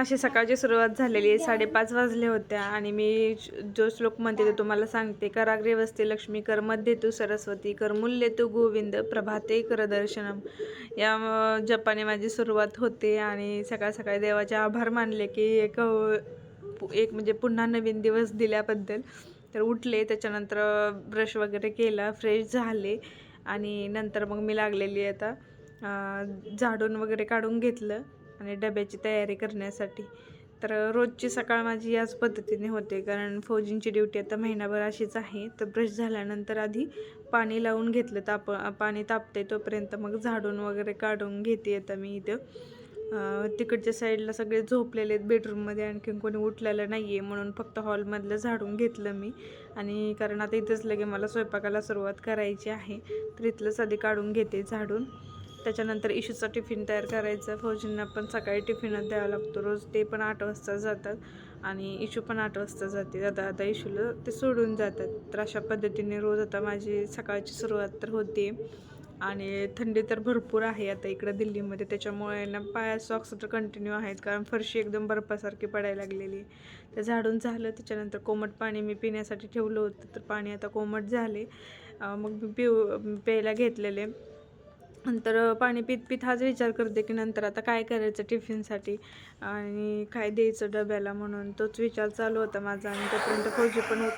अशी सकाळची सुरुवात झालेली आहे. साडेपाच वाजले होत्या आणि मी जो श्लोक म्हणते ते तुम्हाला सांगते. कराग्रे वस्ते लक्ष्मी कर मध्ये तू सरस्वती कर मूल्य तू गोविंद प्रभाते कर दर्शनम. या जपाने माझी सुरुवात होते आणि सकाळ सकाळी देवाचे आभार मानले की एक पु- एक म्हणजे पुन्हा नवीन दिवस दिल्याबद्दल. तर उठले त्याच्यानंतर ब्रश वगैरे केला फ्रेश झाले आणि नंतर मग मी लागलेली आता झाडून वगैरे काढून घेतलं. आणि डब्याची तयारी करण्यासाठी. तर रोजची सकाळ माझी याच पद्धतीने होते. कारण फौजींची ड्युटी आता महिनाभर अशीच आहे. तर ब्रश झाल्यानंतर आधी पाणी लावून घेतलं ताप पाणी तापते तोपर्यंत मग झाडून वगैरे काढून घेते आता मी इथं. तिकडच्या साईडला सगळे झोपलेले आहेत बेडरूममध्ये. आणखीन कोणी उठलेलं नाही आहे म्हणून फक्त हॉलमधलं झाडून घेतलं मी. आणि कारण आता इथंच लगे मला स्वयंपाकाला सुरुवात करायची आहे. तर इथलंच आधी काढून घेते झाडून. त्याच्यानंतर इशूचा टिफिन तयार करायचा. फौजींना पण सकाळी टिफिनच द्यावा लागतो. रोज ते पण आठ वाजता जातात. आणि इशू पण आठ वाजता जाते. आता आता इशूला ते सोडून जातात. तर अशा पद्धतीने रोज आता माझी सकाळची सुरुवात तर होते. आणि थंडी तर भरपूर आहे आता इकडं दिल्लीमध्ये. त्याच्यामुळे ना पाया सॉक्स तर कंटिन्यू आहेत. कारण फरशी एकदम बर्फासारखी पडायला लागलेली आहे. तर झाडून झालं. त्याच्यानंतर कोमट पाणी मी पिण्यासाठी ठेवलं होतं. तर पाणी आता कोमट झाले. मग मी पिऊ प्यायला घेतलेले नंतर पाणी पित पित हाच विचार करते की नंतर आता काय करायचं टिफिनसाठी? आणि काय द्यायचं डब्याला म्हणून? तोच विचार चालू होता माझा आणि तोपर्यंत फौजी पण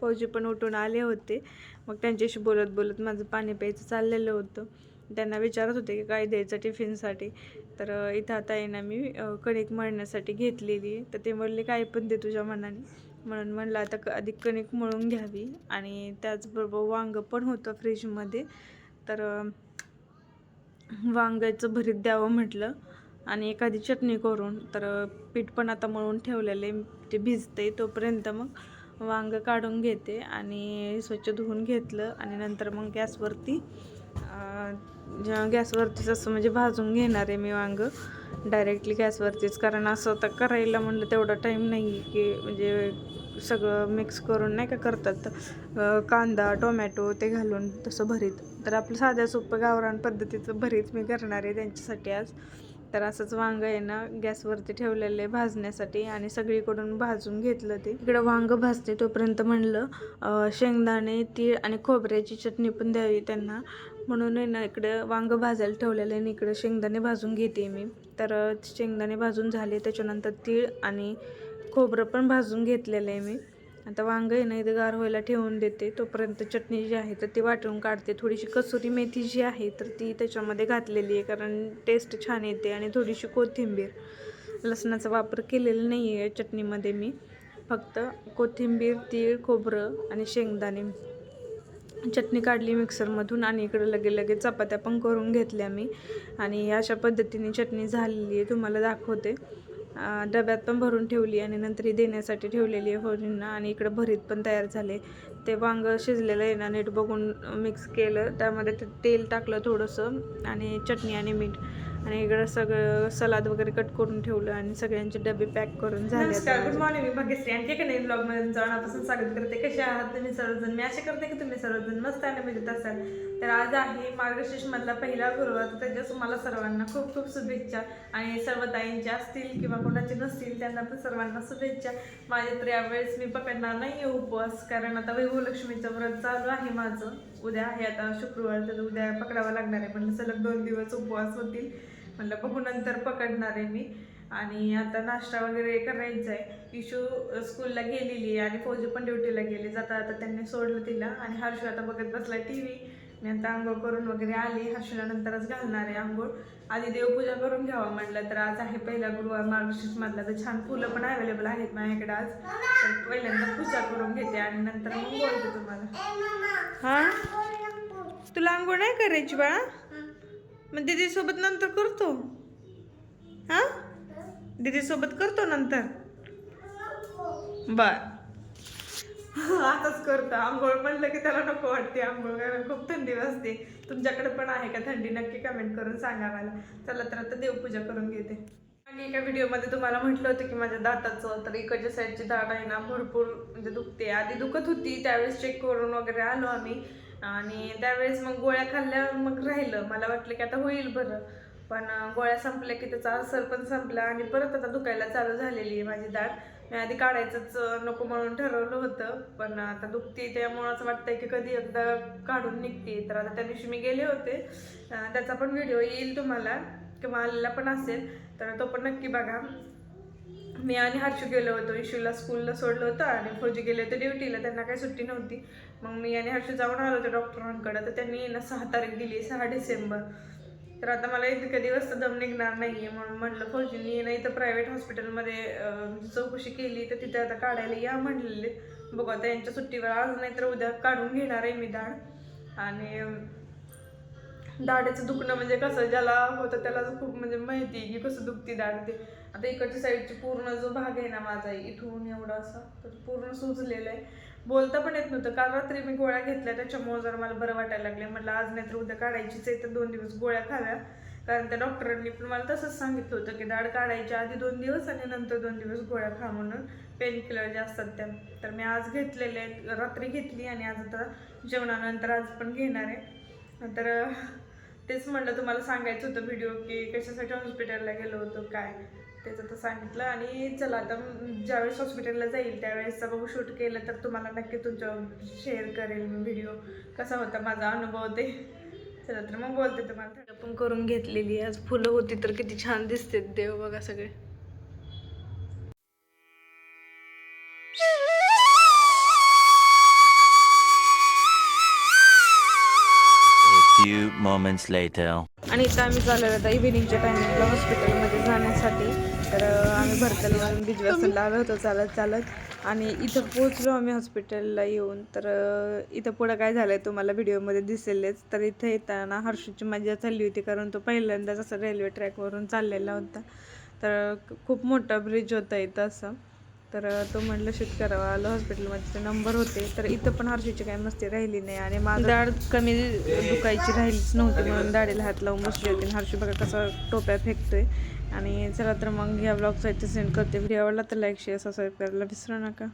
फौजी पण उठून आले होते. मग त्यांच्याशी बोलत बोलत माझं पाणी प्यायचं चाललेलं होतं. त्यांना विचारत होते की काय द्यायचं टिफिनसाठी? तर इथं आता येणं मी कणिक मळण्यासाठी घेतलेली तर ते म्हणले काय पण दे तुझ्या मनाने. म्हणून म्हणलं आता क अधिक कणिक मळून घ्यावी. आणि त्याचबरोबर वांगं पण होतं फ्रीजमध्ये. तर वांग्याचं भरीत द्यावं म्हटलं आणि एखादी चटणी करून तर पीठ पण आता मळून ठेवलेलं आहे ते भिजते तोपर्यंत मग वांग काढून घेते आणि स्वच्छ धुवून घेतलं आणि नंतर मग गॅसवरती ज्या गॅसवरतीच असं म्हणजे भाजून घेणार आहे मी वांग. डायरेक्टली गॅसवरतीच कारण असं आता करायला म्हणलं तेवढा टाईम नाही की म्हणजे सगळं मिक्स करून नाही का करतात कांदा टोमॅटो ते घालून तसं भरीत. तर आपलं साध्या सोपं गावरान पद्धतीचं भरीत मी करणार आहे त्यांच्यासाठी आज. तर असंच वांग आहे ना गॅसवरती ठेवलेलं आहे भाजण्यासाठी आणि सगळीकडून भाजून घेतलं ते. इकडं वांग भाजते तोपर्यंत म्हणलं शेंगदाणे तीळ आणि खोबऱ्याची चटणी पण द्यावी त्यांना. म्हणून आहे ना इकडं वांग भाजायला ठेवलेलं आहे आणि इकडं शेंगदाणे भाजून घेते मी. तर शेंगदाणे भाजून झाले त्याच्यानंतर तीळ आणि खोबरं पण भाजून घेतलेलं आहे मी. आता वांग आहे ना इथं गार व्हायला ठेवून देते. तोपर्यंत चटणी जी आहे तर ती वाटून काढते. थोडीशी कसुरी मेथी जी आहे तर ती त्याच्यामध्ये घातलेली आहे कारण टेस्ट छान येते आणि थोडीशी कोथिंबीर. लसणाचा वापर केलेला नाही आहे चटणीमध्ये मी. फक्त कोथिंबीर तीळ खोबरं आणि शेंगदाणे. चटणी काढली मिक्सरमधून आणि इकडे लगे लगेच चपात्या पण करून घेतल्या मी. आणि अशा पद्धतीने चटणी झालेली आहे तुम्हाला दाखवते. डब्यात पण भरून ठेवली आणि नंतर ही देण्यासाठी ठेवलेली आहे होळींना आणि इकडं भरीत पण तयार झाले. ते वांगं शिजलेलं आहे ना नीट बघून मिक्स केलं. त्यामध्ये ते तेल टाकलं थोडंसं आणि चटणी आणि मीठ. आणि इकडं सगळं सलाद वगैरे कट करून ठेवलं आणि सगळ्यांचे डबे पॅक करून झाले गुड मॉर्निंग मी भाग्यश्री आणखी का नाही ब्लॉगमध्ये स्वागत करते. कसे आहात तुम्ही सर्वजण? मी असे करते की तुम्ही सर्वजण मस्त आणि मजेत असाल. तर आज आहे मार्गशीर्ष मधला पहिला गुरुवार. त्याच्या त्याच्यास मला सर्वांना खूप खूप शुभेच्छा. आणि सर्व ताईंच्या असतील किंवा कोणाचे नसतील त्यांना पण सर्वांना शुभेच्छा. माझे तर यावेळेस मी पकडणार नाही उपवास कारण आता वैभवलक्ष्मीचं व्रत चालू आहे माझं. उद्या आहे आता शुक्रवार तर उद्या पकडावं लागणार आहे. पण सलग दोन दिवस उपवास होतील. म्हणलं बघू नंतर पकडणार आहे मी. आणि आता नाश्ता वगैरे करायचा आहे. इशू स्कूलला गेलेली आहे आणि फौजी पण ड्युटीला गेली. जाता आता त्यांनी सोडलं तिला. आणि हर्षू आता बघत बसलाय टी व्ही मी आता आंघोळ करून वगैरे आली. हर्षूला नंतरच घालणार आहे आंघोळ. आधी देवपूजा करून घ्यावं म्हटलं तर आज आहे पहिला गुरुवार. मार्गशीर्ष मधला तर छान फुलं पण अवेलेबल आहेत माझ्याकडे आज. तर पहिल्यांदा पूजा करून घेते आणि नंतर मग बोलते तुम्हाला. हा? तुला आंघोळ नाही करायची बाळा? मग दीदीसोबत नंतर करतो. हा? दीदीसोबत करतो नंतर? बर. आताच करतो. आंघोळ म्हणलं की त्याला नको वाटते आंघोळ कारण खूप थंडी वाजते. तुमच्याकडे पण आहे का थंडी? नक्की कमेंट करून सांगा मला. चला तर आता देवपूजा करून घेते. आणि एका व्हिडिओमध्ये तुम्हाला म्हटलं होतं की माझ्या दाताचं तर इकडच्या साईडची दाट आहे ना भरपूर म्हणजे दुखते. आधी दुखत होती त्यावेळेस चेक करून वगैरे आलो आम्ही. आणि त्यावेळेस मग गोळ्या खाल्ल्यावर मग राहिलं. मला वाटलं की आता होईल बरं. पण गोळ्या संपल्या की त्याचा असर पण संपला आणि परत आता दुखायला चालू झालेली आहे माझी दाढ मी आधी काढायचंच नको म्हणून ठरवलं होतं पण आता दुखते त्यामुळं असं वाटतंय की कधी एकदा काढून निघते. तर आता त्या दिवशी मी गेले होते. त्याचा पण व्हिडिओ येईल तुम्हाला किंवा आलेला पण असेल तर तो पण नक्की बघा. मी आणि हर्षू गेलो होतो इशूला स्कूलला सोडलं होतं आणि फौजी गेले होते ड्युटीला त्यांना काही सुट्टी नव्हती. मग मी आणि हर्षू जाऊन आलो होतो डॉक्टरांकडे तर त्यांनी ना सहा तारीख दिली सहा डिसेंबर. तर आता मला इतके दिवस तर दम निघणार नाही आहे म्हणून म्हटलं फौजींनी ना इथं प्रायव्हेट हॉस्पिटलमध्ये चौकशी केली तर तिथे आता काढायला या म्हणलेले. बघू आता यांच्या सुट्टीवर आज नाही तर उद्या काढून घेणार आहे मी दाढ आणि दाढेचं दुखणं म्हणजे कसं ज्याला होतं त्याला खूप म्हणजे माहिती आहे की कसं दुखती दाढ ते. आता इकडच्या साईडची पूर्ण जो भाग आहे ना माझा इथून एवढा असा तर पूर्ण सुजलेला आहे. बोलता पण येत नव्हतं. काल रात्री मी गोळ्या घेतल्या त्याच्यामुळे जर मला बरं वाटायला लागले म्हटलं आज नाही तर उद्या काढायचीच आहे तर दोन दिवस गोळ्या खाव्या. कारण त्या डॉक्टरांनी पण मला तसंच सांगितलं होतं की दाढ काढायच्या आधी दोन दिवस आणि नंतर दोन दिवस गोळ्या खा म्हणून. पेन किलर जे असतात त्या. तर मी आज घेतलेले आहेत रात्री घेतली आणि आज आता जेवणानंतर आज पण घेणार आहे. तर तेच म्हणलं तुम्हाला सांगायचं होतं व्हिडिओ की कशासाठी हॉस्पिटलला गेलो होतो काय? त्याचं तर सांगितलं आणि चला आता ज्यावेळेस हॉस्पिटलला जाईल त्यावेळेसचा बघू शूट केलं तर तुम्हाला नक्की तुमच्या शेअर करेल मी व्हिडिओ कसा होता माझा अनुभव ते. चला तर मग बोलते तुम्हाला. पण करून घेतलेली आज फुलं होती तर किती छान दिसते देव बघा सगळे. Few moments later. आणि इथं आम्ही चाललो आता इव्हिनिंगच्या टायमिंगला हॉस्पिटलमध्ये जाण्यासाठी. तर आम्ही भरतलवरून बिजवासनला आलो होतो चालत चालत. आणि इथं पोचलो आम्ही हॉस्पिटलला येऊन. तर इथं पुढं काय झालं आहे तुम्हाला व्हिडिओमध्ये दिसेलच. तर इथं येताना हर्षूची मजा चालली होती कारण तो पहिल्यांदाच असं रेल्वे ट्रॅकवरून चाललेला होता. तर खूप मोठा ब्रिज होता इथं असं. तर तो म्हटलं शूट करावा आलं हॉस्पिटलमध्ये ते नंबर होते. तर इथं पण हर्षीची काही मस्ती राहिली नाही आणि माझं दाढ कमी दुखायची राहिलीच नव्हती म्हणून दाढीला हात लावून बसली होती. आणि हर्षी बघा कसं टोप्या फेकतोय. आणि चला तर मग ह्या ब्लॉगचा इथे सेंड करते. व्हिडिओ आवडला तर लाईक शेअर सबस्क्राईब करायला विसरू नका.